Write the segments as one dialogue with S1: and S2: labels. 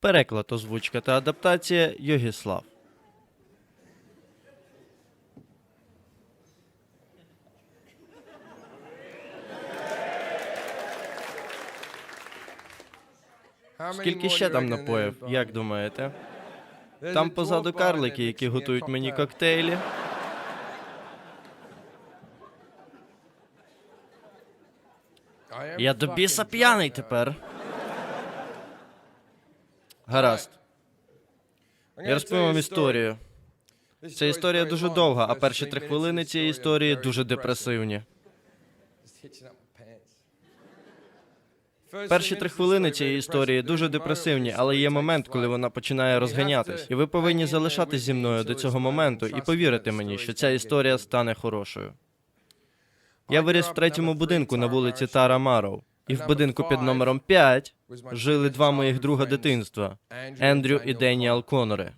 S1: Переклад, озвучка та адаптація Йогіслав. Скільки ще там напоїв, як думаєте? Там позаду карлики, які готують мені коктейлі. Я до біса п'яний тепер. Гаразд. Я розповім вам історію. Ця історія дуже довга, а перші три хвилини цієї історії дуже депресивні. Перші три хвилини цієї історії дуже депресивні, але є момент, коли вона починає розганятись, і ви повинні залишатись зі мною до цього моменту і повірити мені, що ця історія стане хорошою. Я виріс в третьому будинку на вулиці Тара Мароу, і в будинку під номером 5 жили два моїх друга дитинства Ендрю і Деніел Конори.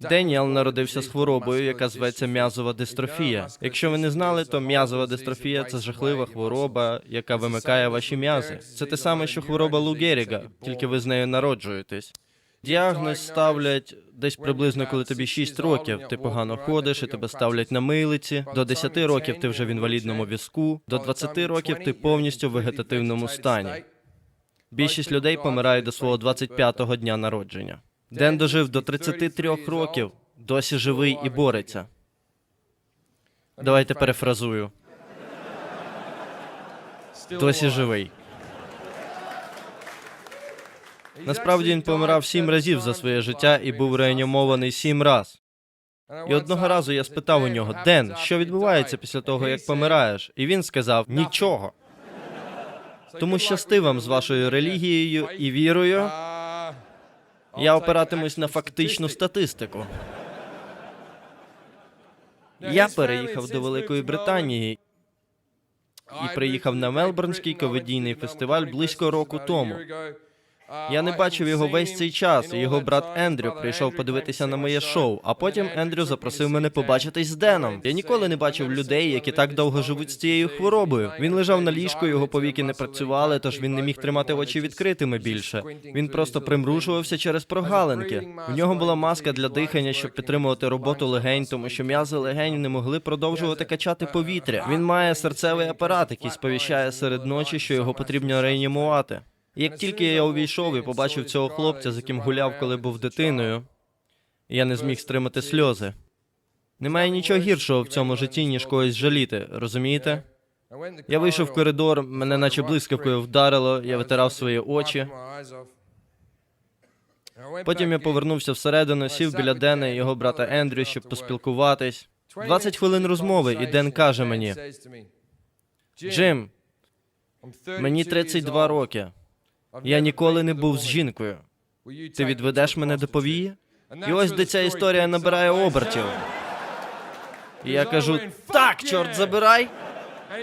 S1: Деніел народився з хворобою, яка зветься м'язова дистрофія. Якщо ви не знали, то м'язова дистрофія це жахлива хвороба, яка вимикає ваші м'язи. Це те саме, що хвороба Лу Геріга, тільки ви з нею народжуєтесь. Діагноз ставлять десь приблизно, коли тобі 6 років. Ти погано ходиш і тебе ставлять на милиці. До 10 років ти вже в інвалідному візку. До 20 років ти повністю в вегетативному стані. Більшість людей помирають до свого 25-го дня народження. Ден дожив до 33 років, досі живий і бореться. Давайте перефразую. Досі живий. Насправді він помирав сім разів за своє життя і був реанімований сім раз. І одного разу я спитав у нього: Ден, що відбувається після того, як помираєш? І він сказав: нічого. Тому щасти з вашою релігією і вірою. Я опиратимусь на фактичну статистику. Я переїхав до Великої Британії і приїхав на Мелбурнський комедійний фестиваль близько року тому. Я не бачив його весь цей час. Його брат Ендрю прийшов подивитися на моє шоу. А потім Ендрю запросив мене побачитись з Деном. Я ніколи не бачив людей, які так довго живуть з цією хворобою. Він лежав на ліжку, його повіки не працювали, тож він не міг тримати очі відкритими більше. Він просто примружувався через прогалинки. У нього була маска для дихання, щоб підтримувати роботу легень, тому що м'язи легень не могли продовжувати качати повітря. Він має серцевий апарат, який сповіщає серед ночі, що його потрібно реанімувати. Як тільки я увійшов і побачив цього хлопця, з яким гуляв, коли був дитиною, я не зміг стримати сльози. Немає нічого гіршого в цьому житті, ніж когось жаліти, розумієте? Я вийшов в коридор, мене наче блискавкою вдарило, я витирав свої очі. Потім я повернувся всередину, сів біля Дена і його брата Ендрю, щоб поспілкуватись. 20 хвилин розмови, і Ден каже мені: Джим, мені 32 роки. Я ніколи не був з жінкою. Ти відведеш мене до повії? І ось де ця історія набирає обертів. І я кажу: так, чорт забирай.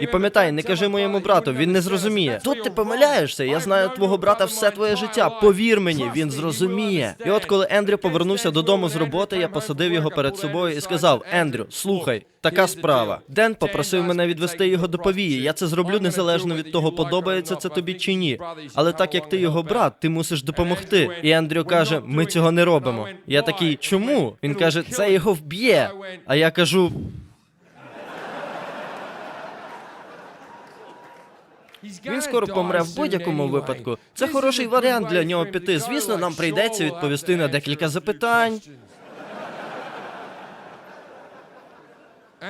S1: І пам'ятай, не кажи моєму брату, він не зрозуміє. Тут ти помиляєшся. Я знаю твого брата все твоє життя. Повір мені, він зрозуміє. І от коли Ендрю повернувся додому з роботи, я посадив його перед собою і сказав: Ендрю, слухай, така справа. Ден попросив мене відвести його до повії. Я це зроблю незалежно від того, подобається це тобі чи ні. Але так як ти його брат, ти мусиш допомогти. І Ендрю каже: ми цього не робимо. Я такий, чому? Він каже, це його вб'є. А я кажу. Він скоро помре в будь-якому випадку. Це хороший варіант для нього піти. Звісно, нам прийдеться відповісти на декілька запитань.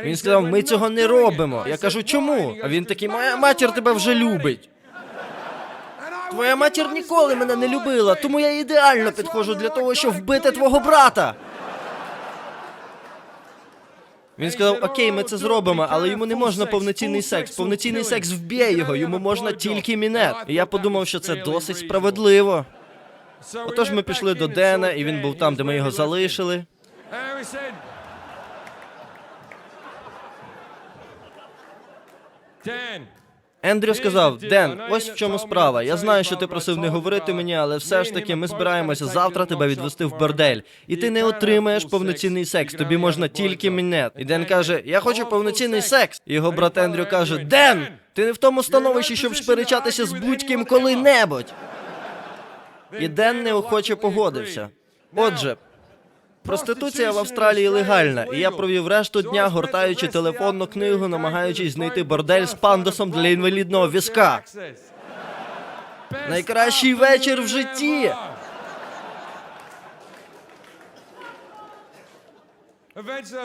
S1: Він сказав, ми цього не робимо. Я кажу, чому? А він такий, моя матір тебе вже любить. Твоя матір ніколи мене не любила, тому я ідеально підходжу для того, щоб вбити твого брата. Він сказав: Окей, ми це зробимо, але йому не можна повноцінний секс. Повноцінний секс вб'є його, йому можна тільки мінет. І я подумав, що це досить справедливо. Отож, ми пішли до Дена, і він був там, де ми його залишили. Ендрю сказав: Ден, ось в чому справа. Я знаю, що ти просив не говорити мені, але все ж таки ми збираємося завтра тебе відвести в бордель. І ти не отримаєш повноцінний секс. Тобі можна тільки мінет. І Ден каже: Я хочу повноцінний секс. І його брат Ендрю каже: Ден, ти не в тому становищі, щоб сперечатися з будь-ким коли-небудь. І Ден неохоче погодився. Отже, проституція в Австралії легальна, і я провів решту дня, гортаючи телефонну книгу, намагаючись знайти бордель з пандусом для інвалідного візка. Найкращий вечір в житті.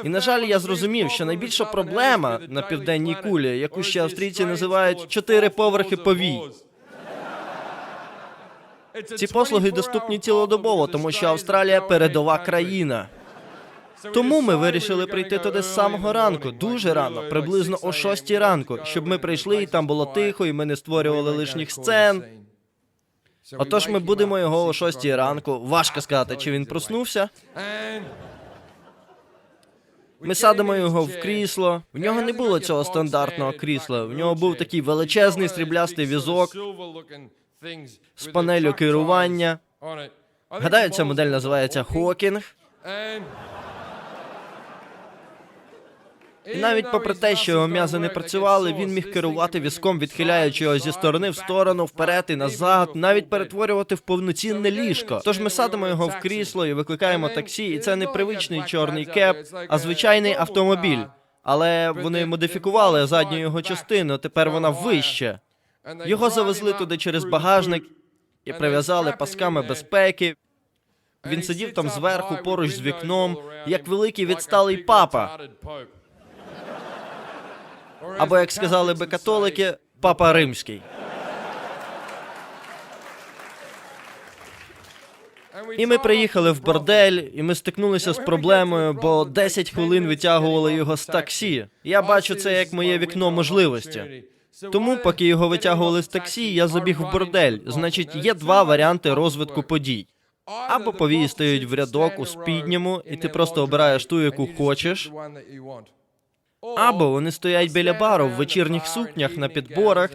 S1: І на жаль, я зрозумів, що найбільша проблема на південній кулі, яку ще австрійці називають чотири поверхи повій. Ці послуги доступні цілодобово, тому що Австралія передова країна. Тому ми вирішили прийти туди з самого ранку, дуже рано, приблизно о 6 ранку, щоб ми прийшли і там було тихо, і ми не створювали лишніх сцен. Отож, ми будемо його о 6 ранку. Важко сказати, чи він проснувся. Ми садимо його в крісло. В нього не було цього стандартного крісла. В нього був такий величезний сріблястий візок з панелю керування. Гадаю, ця модель називається Хокінг. І навіть попри те, що його м'язи не працювали, він міг керувати візком, відхиляючи його зі сторони в сторону, вперед і назад, навіть перетворювати в повноцінне ліжко. Тож ми садимо його в крісло і викликаємо таксі, і це не привичний чорний кеп, а звичайний автомобіль. Але вони модифікували задню його частину. Тепер вона вища. Його завезли туди через багажник і прив'язали пасками безпеки. Він сидів там зверху, поруч з вікном, як великий відсталий папа. Або, як сказали би католики, папа римський. І ми приїхали в бордель, і ми стикнулися з проблемою, бо 10 хвилин витягували його з таксі. Я бачу це як моє вікно можливості. Тому, поки його витягували з таксі, я забіг в бордель. Значить, є два варіанти розвитку подій. Або повії стають в рядок у спідньому, і ти просто обираєш ту, яку хочеш. Або вони стоять біля бару в вечірніх сукнях на підборах.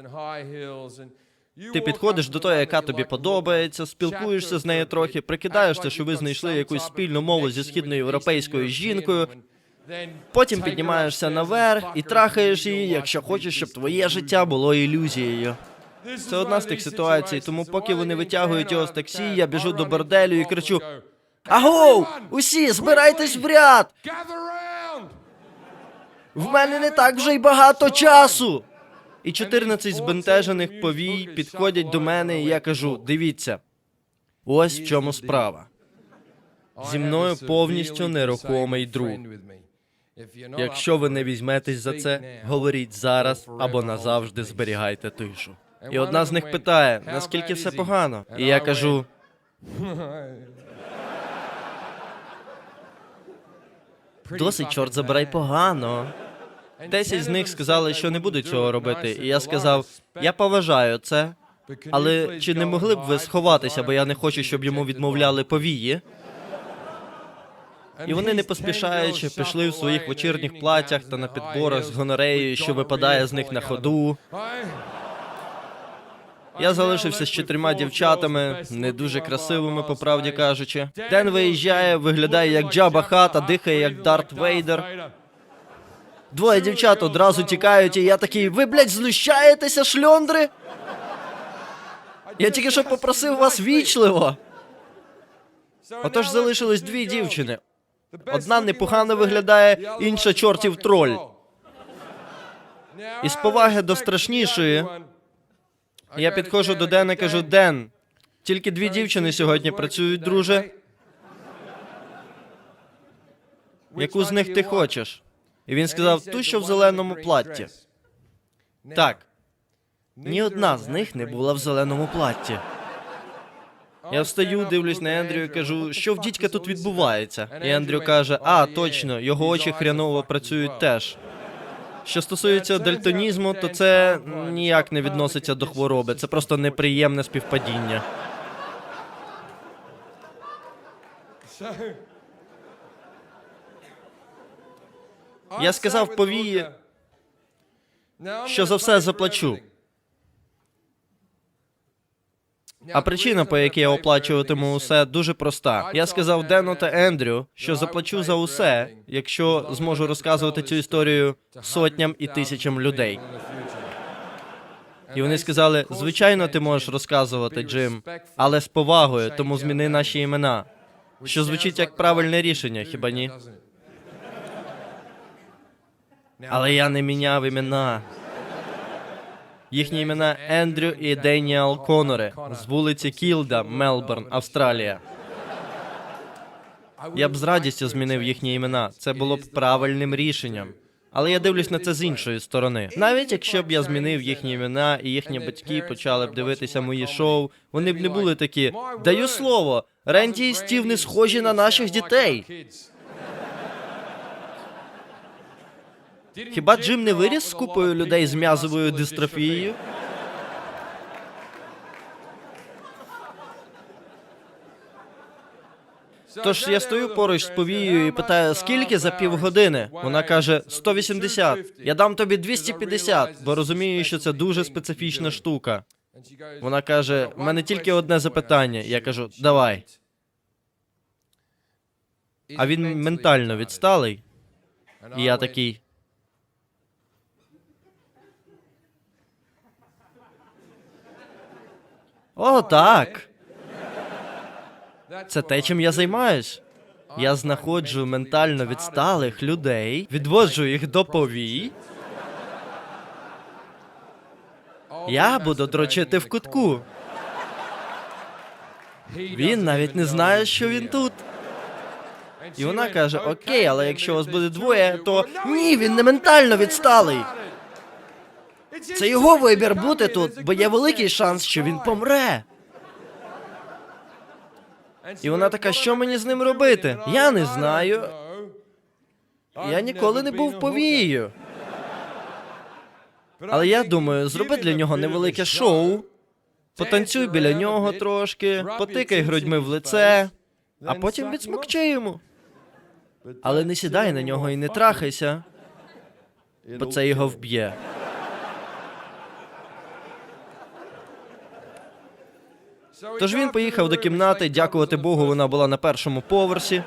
S1: Ти підходиш до тої, яка тобі подобається, спілкуєшся з нею трохи, прикидаєшся, що ви знайшли якусь спільну мову зі східноєвропейською жінкою. Потім піднімаєшся наверх і трахаєш її, якщо хочеш, щоб твоє життя було ілюзією. Це одна з тих ситуацій, тому поки вони витягують його з таксі, я біжу до борделю і кричу: Агоу! Усі, збирайтесь в ряд! В мене не так вже й багато часу. І 14 збентежених повій підходять до мене, і я кажу: дивіться, ось в чому справа.
S2: Зі мною повністю нерухомий друг.
S1: Якщо ви не візьметесь за це, говоріть зараз або назавжди зберігайте тишу. І одна з них питає, наскільки все погано. І я кажу: досить, чорт забирай погано. Десять з них сказали, що не будуть цього робити. І я сказав: я поважаю це, але чи не могли б ви сховатися, бо я не хочу, щоб йому відмовляли повії? І вони не поспішаючи пішли в своїх вечірніх платтях та на підборах з гонореєю, що випадає з них на ходу. Я залишився з чотирма дівчатами, не дуже красивими, по правді кажучи. Ден виїжджає, виглядає як Джаба Хата, дихає як Дарт Вейдер. Двоє дівчат одразу тікають, і я такий, ви, блядь, знущаєтеся, шльондри? Я тільки що попросив вас вічливо. Отож залишились дві дівчини. Одна непогано виглядає, інша чортів троль. Із поваги до страшнішої я підходжу до Дена і кажу: Ден, тільки дві дівчини сьогодні працюють, друже. Яку з них ти хочеш? І він сказав, ту, що в зеленому платті. Так. Ні одна з них не була в зеленому платті. Я встаю, дивлюсь на Ендрю і кажу, що в дідька тут відбувається. І Ендрю каже: А, точно, його очі хряново працюють теж. Що стосується дальтонізму, то це ніяк не відноситься до хвороби. Це просто неприємне співпадіння.
S2: Я сказав повії,
S1: що за все заплачу. А причина, по якій я оплачуватиму усе, дуже проста. Я сказав Дену та Ендрю, що заплачу за усе, якщо зможу розказувати цю історію сотням і тисячам людей. І вони сказали: звичайно, ти можеш розказувати, Джим, але з повагою, тому зміни наші імена. Що звучить як правильне рішення, хіба ні? Але я не міняв імена. Їхні імена Ендрю і Деніел Конори з вулиці Кілда, Мелбурн, Австралія. Я б з радістю змінив їхні імена. Це було б правильним рішенням. Але я дивлюсь на це з іншої сторони. Навіть якщо б я змінив їхні імена і їхні батьки почали б дивитися мої шоу, вони б не були такі. Даю слово, Ренді і Стів не схожі на наших дітей. Хіба Джим не виріс з купою людей з м'язовою дистрофією? Тож я стою поруч з повією і питаю, скільки за півгодини? Вона каже 180. Я дам тобі 250, бо розумію, що це дуже специфічна штука. Вона каже: в мене тільки одне запитання. Я кажу, давай. А він ментально відсталий. І я такий. О, так. Це те, чим я займаюсь. Я знаходжу ментально відсталих людей, відводжу їх до повій. Я буду дрочити в кутку. Він навіть не знає, що він тут. І вона каже: Окей, але якщо вас буде двоє, то ні, він не ментально відсталий. Це його вибір бути тут, бо є великий шанс, що він помре. І вона така, що мені з ним робити? Я не знаю. Я ніколи не був повією. Але я думаю, зроби для нього невелике шоу. Потанцюй біля нього трошки, потикай грудьми в лице, а потім відсмокчи йому. Але не сідай на нього і не трахайся, бо це його вб'є. Тож він поїхав до кімнати, дякувати Богу, вона була на першому поверсі.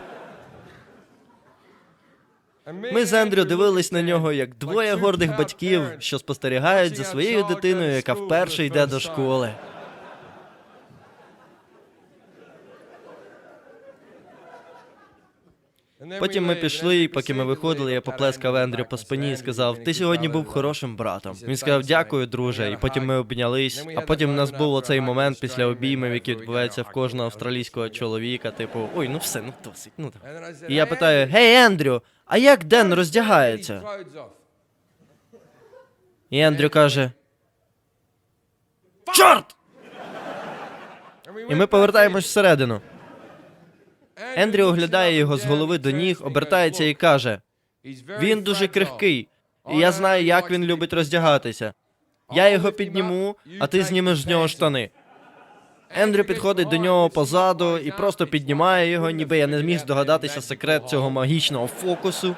S1: Ми з Ендрю дивились на нього як двоє гордих батьків, що спостерігають за своєю дитиною, яка вперше йде до школи. Потім ми пішли, і поки ми виходили, я поплескав Ендрю по спині і сказав: Ти сьогодні був хорошим братом. Він сказав, дякую, друже. І потім ми обнялись. А потім в нас був оцей момент після обіймів, який відбувається в кожного австралійського чоловіка. Типу, ой, ну все, ну досить. Ну давай». і я питаю: Гей, Ендрю, а як Ден роздягається? І Ендрю каже: Чорт! І ми повертаємось всередину. Ендрю оглядає його з голови до ніг, обертається і каже: Він дуже крихкий, і я знаю, як він любить роздягатися. Я його підніму, а ти знімеш з нього штани. Ендрю підходить до нього позаду і просто піднімає його, ніби я не зміг здогадатися секрет цього магічного фокусу.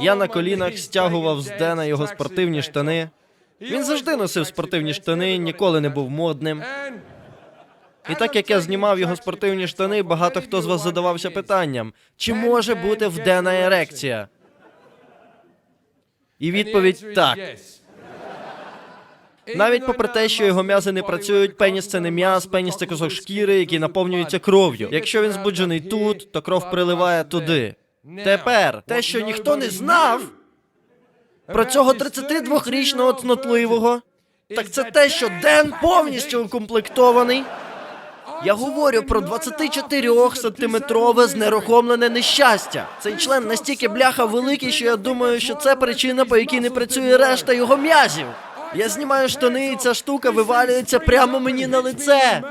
S1: Я на колінах стягував з Дена його спортивні штани. Він завжди носив спортивні штани, ніколи не був модним. І так як я знімав його спортивні штани, багато хто з вас задавався питанням: чи може бути в Дена ерекція? І відповідь так. Навіть попри те, що його м'язи не працюють, пеніс це не м'яз, пеніс це кусок шкіри, який наповнюється кров'ю. Якщо він збуджений тут, то кров приливає туди. Тепер те, що ніхто не знав про цього 32-річного цнотливого, так це те, що Ден повністю укомплектований. Я говорю про 24-сантиметрове знерухомлене нещастя. Цей член настільки бляха великий, що я думаю, що це причина, по якій не працює решта його м'язів. Я знімаю штани, і ця штука вивалюється прямо мені на лице.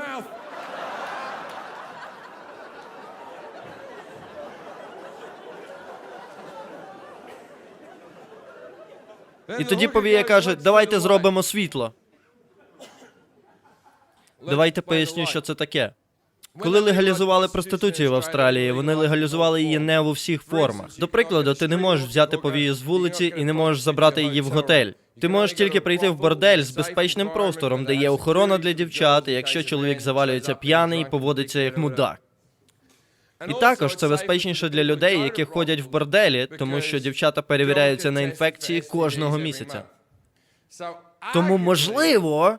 S1: І тоді повія каже: давайте зробимо світло. Давайте поясню, що це таке. Коли легалізували проституцію в Австралії, вони легалізували її не у всіх формах. До прикладу, ти не можеш взяти повію з вулиці і не можеш забрати її в готель. Ти можеш тільки прийти в бордель з безпечним простором, де є охорона для дівчат, і якщо чоловік завалюється п'яний, поводиться як мудак. І також це безпечніше для людей, які ходять в борделі, тому що дівчата перевіряються на інфекції кожного місяця. Тому, можливо,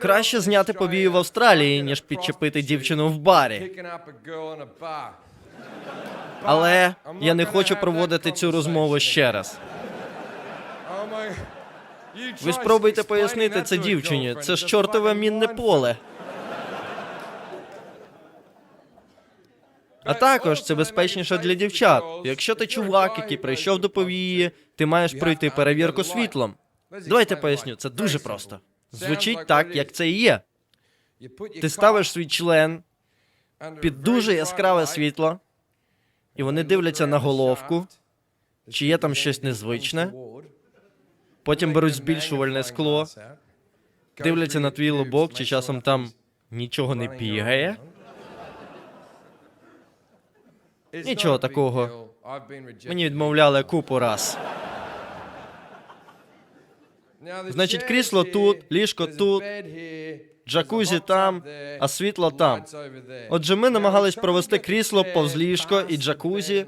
S1: краще зняти повію в Австралії, ніж підчепити дівчину в барі. Але я не хочу проводити цю розмову ще раз. Ви спробуйте пояснити це дівчині. Це ж чортове мінне поле. А також це безпечніше для дівчат. Якщо ти чувак, який прийшов до повії, ти маєш пройти перевірку світлом. Давайте поясню, це дуже просто. Звучить так, як це і є. Ти ставиш свій член під дуже яскраве світло, і вони дивляться на головку, чи є там щось незвичне. Потім беруть збільшувальне скло, дивляться на твій лобок, чи часом там нічого не бігає.
S2: Нічого такого.
S1: Мені відмовляли купу раз.
S2: Значить, крісло тут, ліжко тут,
S1: Джакузі там, а світло там. Отже, ми намагались провести крісло повз ліжко і джакузі,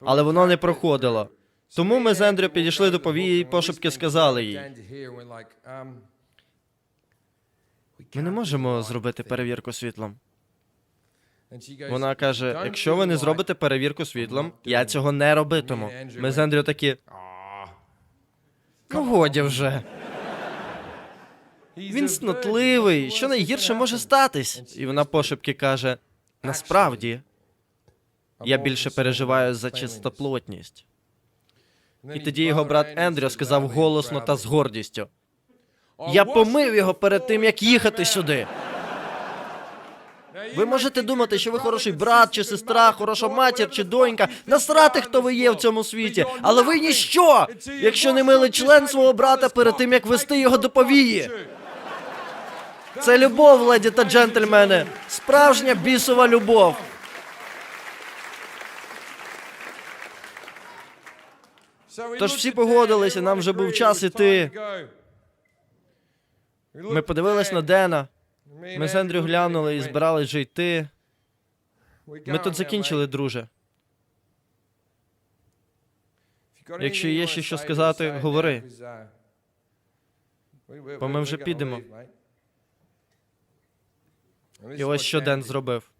S1: але воно не проходило. Тому ми з Ендрю підійшли до повії і пошепки сказали їй: ми не можемо зробити перевірку світлом. Вона каже: якщо ви не зробите перевірку світлом, я цього не робитиму. Ми з Ендрю такі. Ну, годі вже. Він снотливий. Що найгірше може статись? І вона пошепки каже: насправді, я більше переживаю за чистоплотність. І тоді його брат Ендрю сказав голосно та з гордістю: Я помив його перед тим, як їхати сюди. Ви можете думати, що ви хороший брат чи сестра, хороша матір чи донька, насрати, хто ви є в цьому світі, але ви ніщо, якщо не мили член свого брата перед тим, як вести його до повії. Це любов, леді та джентльмени, справжня бісова любов.
S2: Тож всі погодилися, нам вже був час іти.
S1: Ми подивились на Дена. Ми з Ендрю глянули і збирались вже йти. Ми тут закінчили, друже.
S2: Якщо є ще що сказати, говори.
S1: Бо ми вже підемо. І ось що Ден зробив.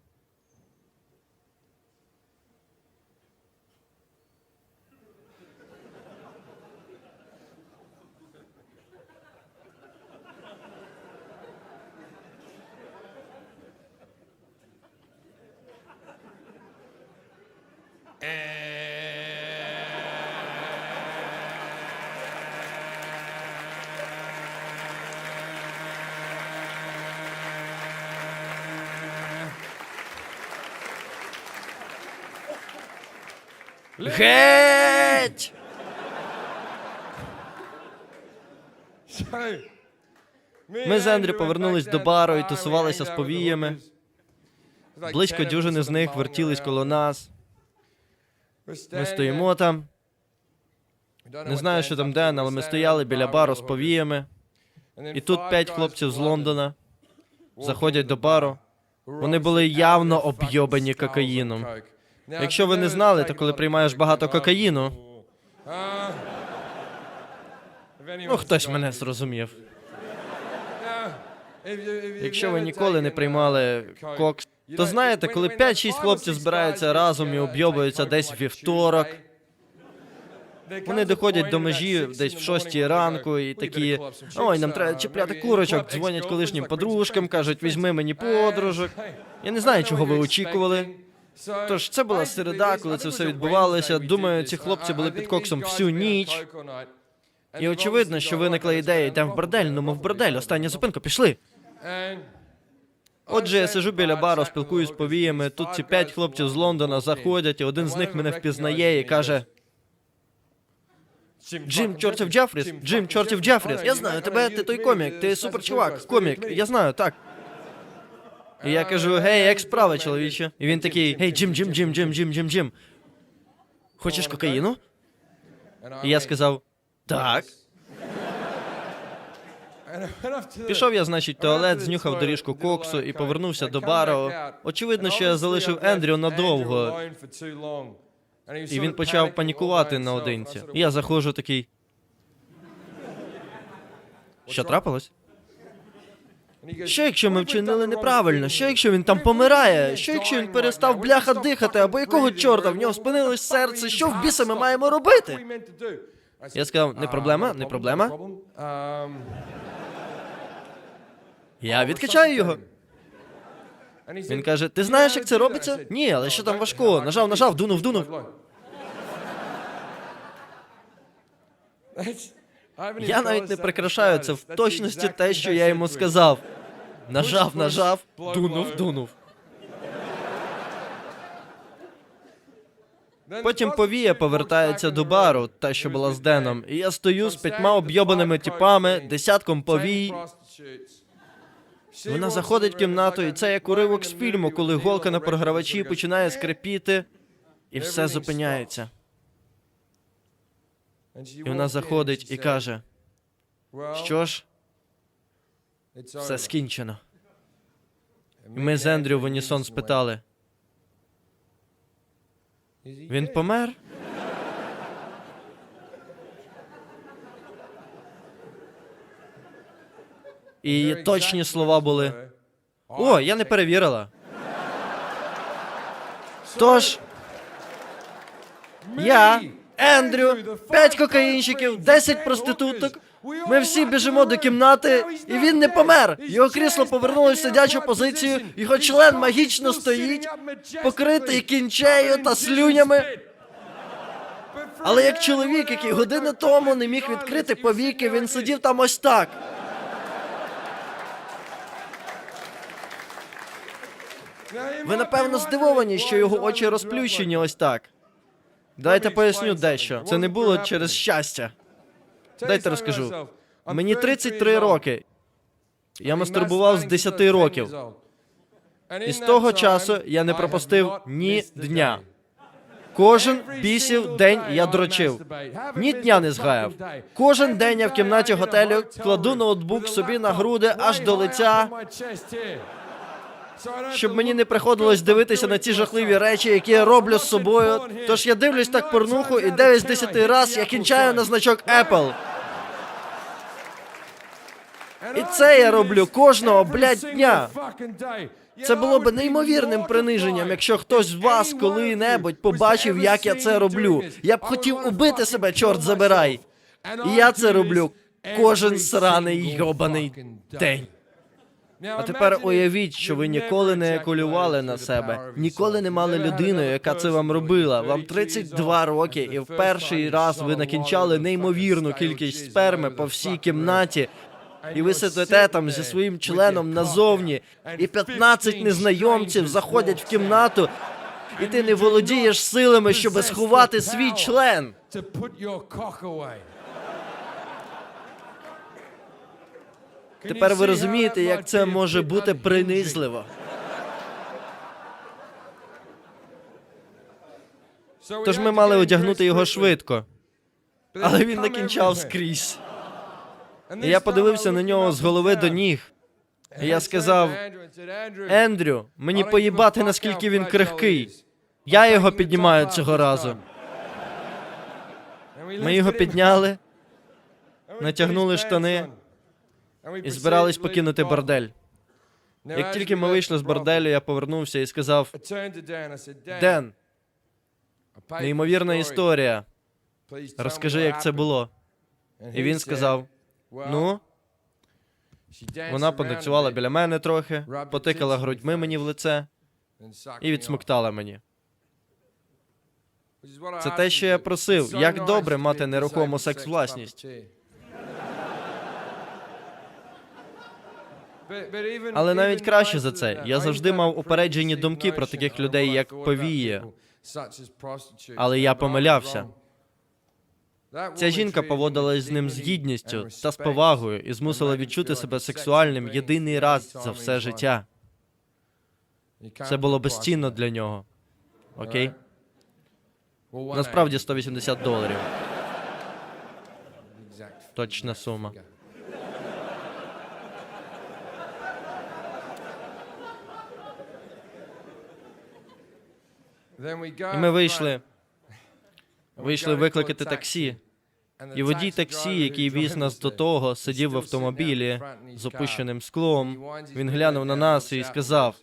S1: Геть!
S2: Ми з Ендрю повернулись до бару і тусувалися з повіями.
S1: Близько дюжини з них вертілись коло нас. Ми стоїмо там. Не знаю, що там Ден, але ми стояли біля бару з повіями. І тут п'ять хлопців з Лондона заходять до бару. Вони були явно обйобані кокаїном. Якщо ви не знали, то коли приймаєш багато кокаїну, ну хтось мене зрозумів. Якщо ви ніколи не приймали кокс, то знаєте, коли 5-6 хлопців збираються разом і обйобуються десь в вівторок, вони доходять до межі десь в 6 ранку і такі, ой, нам треба чіпляти курочок, дзвонять колишнім подружкам, кажуть, візьми мені подружок. Я не знаю, чого ви очікували. Тож це була середа, коли це все відбувалося. Думаю, ці хлопці були під коксом всю ніч. І очевидно, що виникла ідея, йдемо в бордель, ну ми в бордель, остання зупинка, пішли. Отже, я сижу біля бару, спілкуюсь з повіями. Тут ці п'ять хлопців з Лондона заходять, і один з них мене впізнає і каже: Джим чортів Джафріс, Джим чортів Джафріс. Я знаю тебе, ти той комік, ти супер чувак, комік. Я знаю, так. І я кажу: гей, як справа, чоловіче? І він такий: гей, Джим, Джим, Джим, Джим, Джим, Джим, Джим. Хочеш кокаїну? І я сказав: так. Пішов я, значить, в туалет, знюхав доріжку коксу і повернувся до бару. Очевидно, що я залишив Ендрю надовго, і він почав панікувати наодинці. І я заходжу такий. Що трапилось? Що якщо ми вчинили неправильно? Що якщо він там помирає? Що якщо він перестав бляха дихати? Або якого чорта в нього спинилось серце? Що в біса ми маємо робити? Я сказав, не проблема, не проблема. Я відкачаю його. Він каже: Ти знаєш, як це робиться? Ні, але що там важкого? Нажав, нажав, дунув, дунув. Я навіть не прикрашаю це в точності те, що я йому сказав. Нажав, нажав, дунув, дунув. Потім повія повертається до бару, та що була з Деном, і я стою з п'ятьма обйобаними тіпами, десятком повій. Вона заходить в кімнату, і це як уривок з фільму, коли голка на програвачі починає скрипіти, і все зупиняється. І вона заходить і каже: Що ж, все скінчено. І ми з Ендрю в унісон спитали: він помер? І точні слова були: О, я не перевірила. Тож, я, Ендрю, п'ять кокаїнщиків, десять проституток. Ми всі біжимо до кімнати, і він не помер. Його крісло повернулося в сидячу позицію, його член магічно стоїть, покритий кінчею та слюнями. Але як чоловік, який години тому не міг відкрити повіки, він сидів там ось так. Ви напевно здивовані, що його очі розплющені ось так. Дайте поясню дещо. Це не було через щастя. Дайте розкажу. Мені 33 роки. Я мастурбував з 10 років. І з того часу я не пропустив ні дня. Кожен бісів день я дрочив. Ні дня не згаяв. Кожен день я в кімнаті готелю кладу ноутбук собі на груди аж до лиця, щоб мені не приходилось дивитися на ці жахливі речі, які я роблю з собою. Тож я дивлюсь так порнуху, і 9 з 10 раз я кінчаю на значок Apple. І це я роблю кожного, блядь, дня. Це було б неймовірним приниженням, якщо хтось з вас коли-небудь побачив, як я це роблю. Я б хотів убити себе, чорт забирай. І я це роблю кожен сраний йобаний день. А тепер уявіть, що ви ніколи не екулювали на себе, ніколи не мали людину, яка це вам робила. Вам 32 роки, і в перший раз ви накінчали неймовірну кількість сперми по всій кімнаті. І ви сидите там зі своїм членом назовні, і 15 незнайомців заходять в кімнату, і ти не володієш силами, щоб сховати свій член. Тепер ви розумієте, як це може бути принизливо. Тож ми мали одягнути його швидко, але він накінчав скрізь. І я подивився на нього з голови до ніг. І я сказав: Ендрю, мені поїбати, наскільки він крихкий. Я його піднімаю цього разу. Ми його підняли, натягнули штани і збирались покинути бордель. Як тільки ми вийшли з борделю, я повернувся і сказав: Ден, неймовірна історія. Розкажи, як це було. І він сказав: Ну, вона потанцювала біля мене трохи, потикала грудьми мені в лице і відсмоктала мені. Це те, що я просив. Як добре мати нерухому секс-власність. Але навіть краще за це. Я завжди мав упереджені думки про таких людей, як повіє. Але я помилявся. Ця жінка поводилась з ним з гідністю та з повагою і змусила відчути себе сексуальним єдиний раз за все життя. Це було безцінно для нього. Окей? Насправді 180 доларів. Точна сума. І ми вийшли. Вийшли викликати таксі. І водій таксі, який віз нас до того, сидів в автомобілі з опущеним склом. Він глянув на нас і сказав: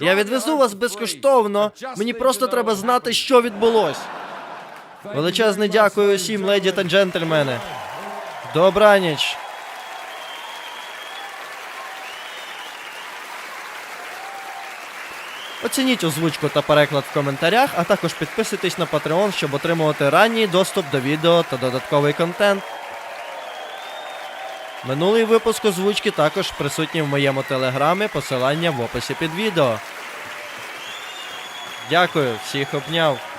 S1: Я відвезу вас безкоштовно. Мені просто треба знати, що відбулось. Величезне дякую усім, леді та джентльмени. Добраніч. Оцініть озвучку та переклад в коментарях, а також підписуйтесь на Patreon, щоб отримувати ранній доступ до відео та додатковий контент. Минулий випуск озвучки також присутній в моєму телеграмі, посилання в описі під відео. Дякую, всіх обняв.